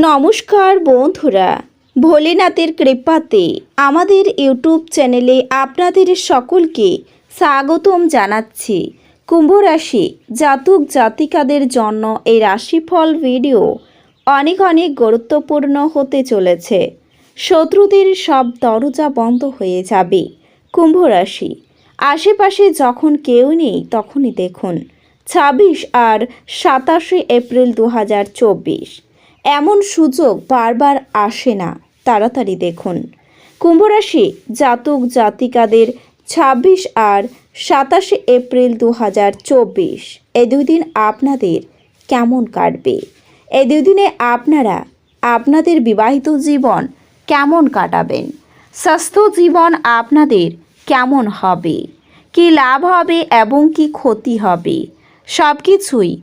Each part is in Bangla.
নমস্কার বন্ধুরা, ভোলেনাথের কৃপাতে আমাদের ইউটিউব চ্যানেলে আপনাদের সকলকে স্বাগতম জানাচ্ছি। কুম্ভ রাশি জাতক জাতিকাদের জন্য এই রাশিফল ভিডিও অনেক অনেক গুরুত্বপূর্ণ হতে চলেছে। শত্রুদের সব দরজা বন্ধ হয়ে যাবে কুম্ভ রাশি আশেপাশে যখন কেউ নেই তখনই দেখুন, ছাব্বিশ আর সাতাশে এপ্রিল দু হাজার চব্বিশ। এমন সুযোগ বারবার আসে না। তাড়াতাড়ি দেখুন। কুম্ভরাশি জাতক জাতিকাদের ছাব্বিশ আর সাতাশে এপ্রিল দু হাজার চব্বিশ। এই দুই দিন আপনাদের কেমন কাটবে? এই দুই দিনে আপনারা আপনাদের বিবাহিত জীবন কেমন কাটাবেন? স্বাস্থ্য জীবন আপনাদের কেমন হবে? কি লাভ হবে এবং কি ক্ষতি হবে? সব কিছুই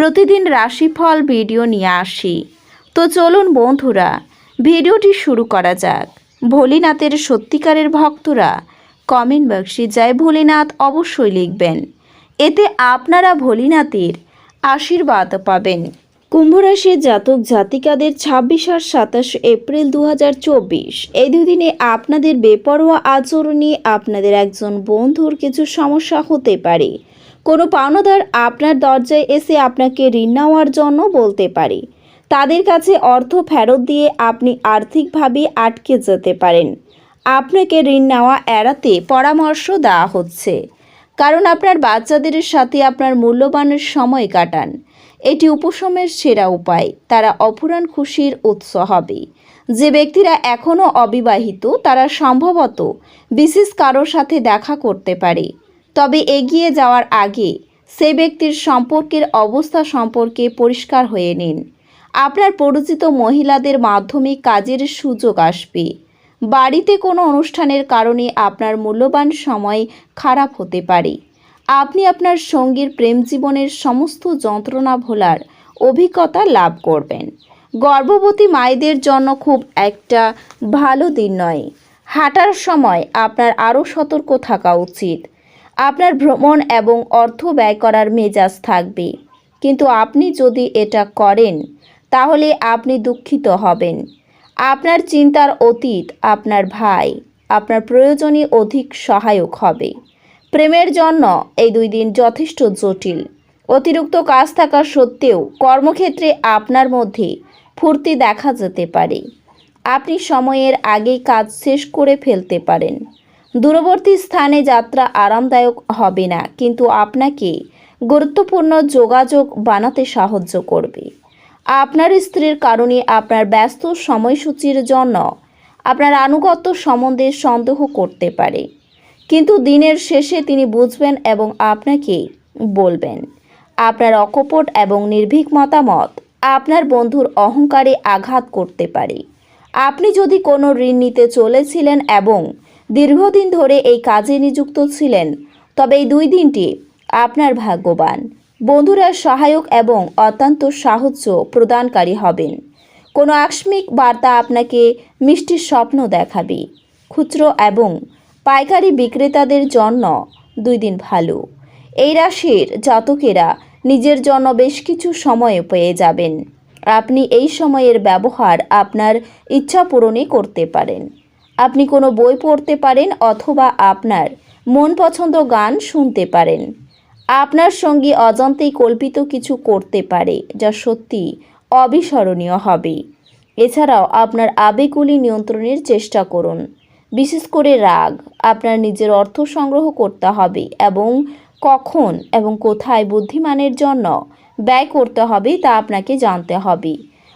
প্রতিদিন রাশিফল ভিডিও নিয়ে আসি। তো চলুন বন্ধুরা, ভিডিওটি শুরু করা যাক। ভোলেনাথের সত্যিকারের ভক্তরা কমেন্ট বক্সে জয় ভোলেনাথ অবশ্যই লিখবেন। এতে আপনারা ভোলেনাথের আশীর্বাদ পাবেন। কুম্ভরাশির জাতক জাতিকাদের ছাব্বিশ আর সাতাশ এপ্রিল দু হাজার চব্বিশ। এই দুদিনে আপনাদের বেপরোয়া আচরণে আপনাদের একজন বন্ধুর কিছু সমস্যা হতে পারে। কোনো পাওনাদার আপনার দরজায় এসে আপনাকে ঋণ নেওয়ার জন্য বলতে পারে। তাদের কাছে অর্থ ফেরত দিয়ে আপনি আর্থিকভাবে আটকে যেতে পারেন। আপনাকে ঋণ নেওয়া এড়াতে পরামর্শ দেওয়া হচ্ছে। কারণ আপনার বাচ্চাদের সাথে আপনার মূল্যবানের সময় কাটান। এটি উপশমের সেরা উপায়। তারা অফুরান খুশির উৎস হবে। যে ব্যক্তিরা এখনও অবিবাহিত, তারা সম্ভবত বিশেষ কারোর সাথে দেখা করতে পারে। তবে এগিয়ে যাওয়ার আগে সে ব্যক্তির সম্পর্কের অবস্থা সম্পর্কে পরিষ্কার হয়ে নিন। আপনার পরিচিত মহিলাদের মাধ্যমে কাজের সুযোগ আসবে। বাড়িতে কোনো অনুষ্ঠানের কারণে আপনার মূল্যবান সময় খারাপ হতে পারে। আপনি আপনার সঙ্গীর প্রেম জীবনের সমস্ত যন্ত্রণা ভোলার অভিজ্ঞতা লাভ করবেন। গর্ভবতী মায়েদের জন্য খুব একটা ভালো দিন নয়। হাঁটার সময় আপনার আরও সতর্ক থাকা উচিত। আপনার ভ্রমণ এবং অর্থ ব্যয় করার মেজাজ থাকবে। কিন্তু আপনি যদি এটা করেন, তাহলে আপনি দুঃখিত হবেন। আপনার চিন্তার অতীত আপনার ভাই, আপনার প্রয়োজনে অধিক সহায়ক হবে। প্রেমের জন্য এই দুই দিন যথেষ্ট জটিল। অতিরিক্ত কাজ থাকা সত্ত্বেও কর্মক্ষেত্রে আপনার মধ্যে ফুর্তি দেখা যেতে পারে। আপনি সময়ের আগেই কাজ শেষ করে ফেলতে পারেন। দূরবর্তী স্থানে যাত্রা আরামদায়ক হবে না, কিন্তু আপনাকে গুরুত্বপূর্ণ যোগাযোগ বানাতে সাহায্য করবে। আপনার স্ত্রীর কারণে আপনার ব্যস্ত সময়সূচির জন্য আপনার আনুগত্য সম্বন্ধে সন্দেহ করতে পারে, কিন্তু দিনের শেষে তিনি বুঝবেন এবং আপনাকে বলবেন, আপনার অকপট এবং নির্ভীক মতামত আপনার বন্ধুর অহংকারে আঘাত করতে পারে। আপনি যদি কোনো ঋণ নিতে চলেছিলেন এবং দীর্ঘদিন ধরে এই কাজে নিযুক্ত ছিলেন। তবে এই দুই দিনটি আপনার ভাগ্যবান। বন্ধুরা সহায়ক এবং অত্যন্ত সাহায্য প্রদানকারী হবেন। কোনো আকস্মিক বার্তা আপনাকে মিষ্টির স্বপ্ন দেখাবে। খুচরো এবং পাইকারি বিক্রেতাদের জন্য দুই দিন ভালো। এই রাশির জাতকেরা নিজের জন্য বেশ কিছু সময় পেয়ে যাবেন। আপনি এই সময়ের ব্যবহার আপনার ইচ্ছা পূরণে করতে পারেন। আপনি কোনো বই পড়তে পারেন অথবা আপনার মন পছন্দ গান শুনতে পারেন। আপনার সঙ্গী অজান্তেই কল্পিত কিছু করতে পারে, যা সত্যি অবিস্মরণীয় হবে। এছাড়াও আপনার আবেগগুলি নিয়ন্ত্রণের চেষ্টা করুন। বিশেষ করে রাগ, আপনার নিজের অর্থ সংগ্রহ করতে হবে এবং কখন এবং কোথায় বুদ্ধিমানের জন্য ব্যয় করতে হবে তা আপনাকে জানতে হবে।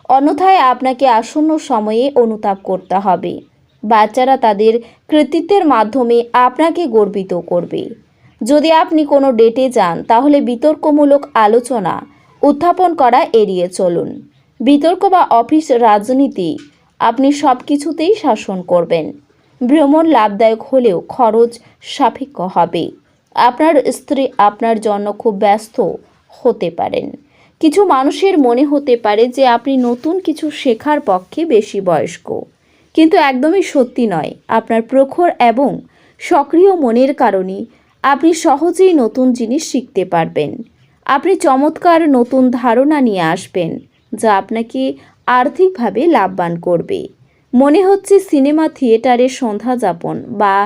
অন্যথায় আপনাকে আসন্ন সময়ে অনুতাপ করতে হবে। বাচ্চারা তাদের কৃতিত্বের মাধ্যমে আপনাকে গর্বিত করবে। যদি আপনি কোনো ডেটে যান, তাহলে বিতর্কমূলক আলোচনা উত্থাপন করা এড়িয়ে চলুন। বিতর্ক বা অফিস রাজনীতি আপনি সব কিছুতেই শাসন করবেন। ভ্রমণ লাভদায়ক হলেও খরচ সাপেক্ষ হবে। আপনার স্ত্রী আপনার জন্য খুব ব্যস্ত হতে পারেন। কিছু মানুষের মনে হতে পারে যে আপনি নতুন কিছু শেখার পক্ষে বেশি বয়স্ক। কিন্তু একদমই সত্যি নয়। আপনার প্রখর এবং সক্রিয় মনের কারণে আপনি সহজেই নতুন জিনিস শিখতে পারবেন। আপনি চমৎকার নতুন ধারণা নিয়ে আসবেন, যা আপনাকে আর্থিকভাবে লাভবান করবে। মনে হচ্ছে সিনেমা থিয়েটারে সন্ধ্যা যাপন বা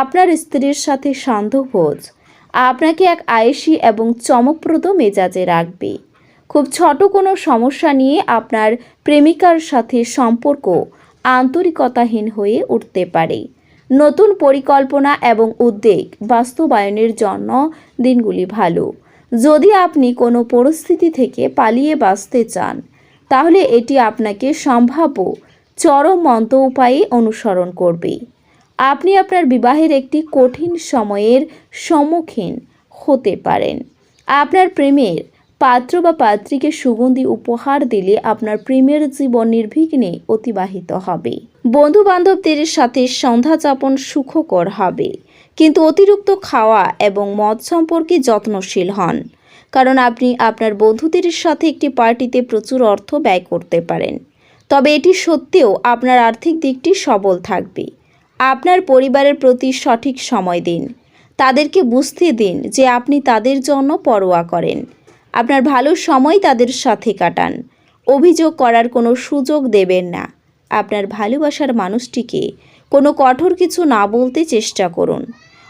আপনার স্ত্রীর সাথে সান্ধ্যভোজ আপনাকে এক আয়েসি এবং চমকপ্রদ মেজাজে রাখবে। খুব ছোট কোনো সমস্যা নিয়ে আপনার প্রেমিকার সাথে সম্পর্ক আন্তরিকতাহীন হয়ে উঠতে পারে। নতুন পরিকল্পনা এবং উদ্বেগ বাস্তবায়নের জন্য দিনগুলি ভালো। যদি আপনি কোনো পরিস্থিতি থেকে পালিয়ে বাঁচতে চান, তাহলে এটি আপনাকে সম্ভাব্য চরম মন্ত উপায়ে অনুসরণ করবে। আপনি আপনার বিবাহের একটি কঠিন সময়ের সম্মুখীন হতে পারেন। আপনার প্রেমের পাত্র বা পাত্রীকে সুগন্ধি উপহার দিলে আপনার প্রেমের জীবন নির্বিঘ্নে অতিবাহিত হবে। বন্ধু বান্ধবদের সাথে সন্ধ্যা যাপন সুখকর হবে। কিন্তু অতিরিক্ত খাওয়া এবং মদ সম্পর্কে যত্নশীল হন। কারণ আপনি আপনার বন্ধুদের সাথে একটি পার্টিতে প্রচুর অর্থ ব্যয় করতে পারেন। তবে এটি সত্ত্বেও আপনার আর্থিক দিকটি সবল থাকবে। আপনার পরিবারের প্রতি সঠিক সময় দিন। তাদেরকে বুঝতে দিন যে আপনি তাদের জন্য পরোয়া করেন। আপনার ভালো সময় তাদের সাথে কাটান। অভিযোগ করার কোনো সুযোগ দেবেন না। আপনার ভালোবাসার মানুষটিকে কোনো কঠোর কিছু না বলতে চেষ্টা করুন।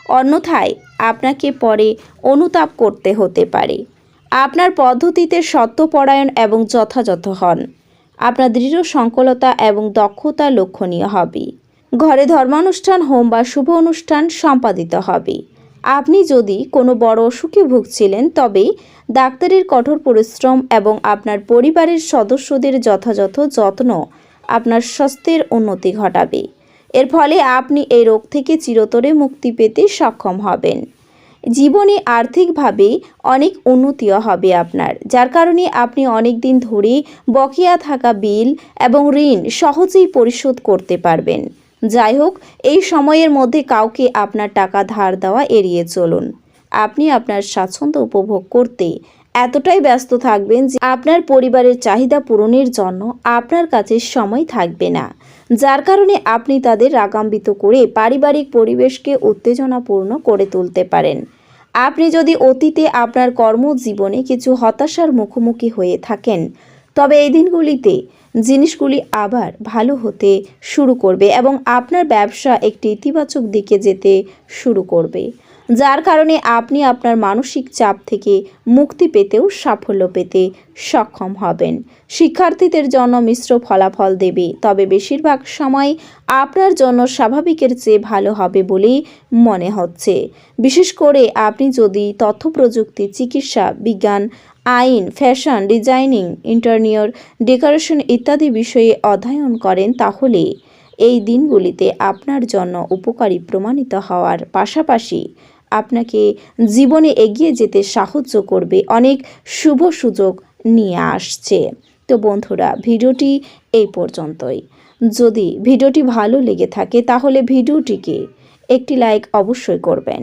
অন্যথায় আপনাকে পরে অনুতাপ করতে হতে পারে। আপনার পদ্ধতিতে সত্যপরায়ণ এবং যথাযথ হন। আপনার দৃঢ় সংকলতা এবং দক্ষতা লক্ষণীয় হবে। ঘরে ধর্মানুষ্ঠান, হোম বা শুভ অনুষ্ঠান সম্পাদিত হবে। আপনি যদি কোনো বড় অসুখে ভুগছিলেন তবে ডাক্তারের কঠোর পরিশ্রম এবং আপনার পরিবারের সদস্যদের যথাযথ যত্ন আপনার স্বাস্থ্যের উন্নতি ঘটাবে। এর ফলে আপনি এই রোগ থেকে চিরতরে মুক্তি পেতে সক্ষম হবেন। জীবনে আর্থিকভাবে অনেক উন্নতিও হবে আপনার, যার কারণে আপনি অনেক দিন ধরে বকেয়া থাকা বিল এবং ঋণ সহজেই পরিশোধ করতে পারবেন। যাই হোক, এই সময়ের মধ্যে কাউকে আপনার টাকা ধার দেওয়া এড়িয়ে চলুন। আপনি আপনার স্বাচ্ছন্দ্য উপভোগ করতে এতটাই ব্যস্ত থাকবেন যে আপনার পরিবারের চাহিদা পূরণের জন্য আপনার কাছে সময় থাকবে না। যার কারণে আপনি তাদের রাগান্বিত করে পারিবারিক পরিবেশকে উত্তেজনাপূর্ণ করে তুলতে পারেন। আপনি যদি অতীতে আপনার কর্মজীবনে কিছু হতাশার মুখোমুখি হয়ে থাকেন, তবে এই দিনগুলিতে জিনিসগুলি আবার ভালো হতে শুরু করবে এবং আপনার ব্যবসা একটি ইতিবাচক দিকে যেতে শুরু করবে। যার কারণে আপনি আপনার মানসিক চাপ থেকে মুক্তি পেতেও সাফল্য পেতে সক্ষম হবেন। শিক্ষার্থীদের জন্য মিশ্র ফলাফল দেবে, তবে বেশিরভাগ সময় আপনার জন্য স্বাভাবিকের চেয়ে ভালো হবে বলেই মনে হচ্ছে। বিশেষ করে আপনি যদি তথ্য প্রযুক্তি চিকিৎসা, বিজ্ঞান আইন, ফ্যাশন, ডিজাইনিং ইন্টারনিয়র ডেকোরেশন ইত্যাদি বিষয়ে অধ্যয়ন করেন তাহলে এই দিনগুলিতে আপনার জন্য উপকারী প্রমাণিত হওয়ার পাশাপাশি আপনাকে জীবনে এগিয়ে যেতে সাহায্য করবে অনেক শুভ সুযোগ নিয়ে আসছে। তো বন্ধুরা, ভিডিওটি এই পর্যন্তই। যদি ভিডিওটি ভালো লেগে থাকে তাহলে ভিডিওটিকে একটি লাইক অবশ্যই করবেন।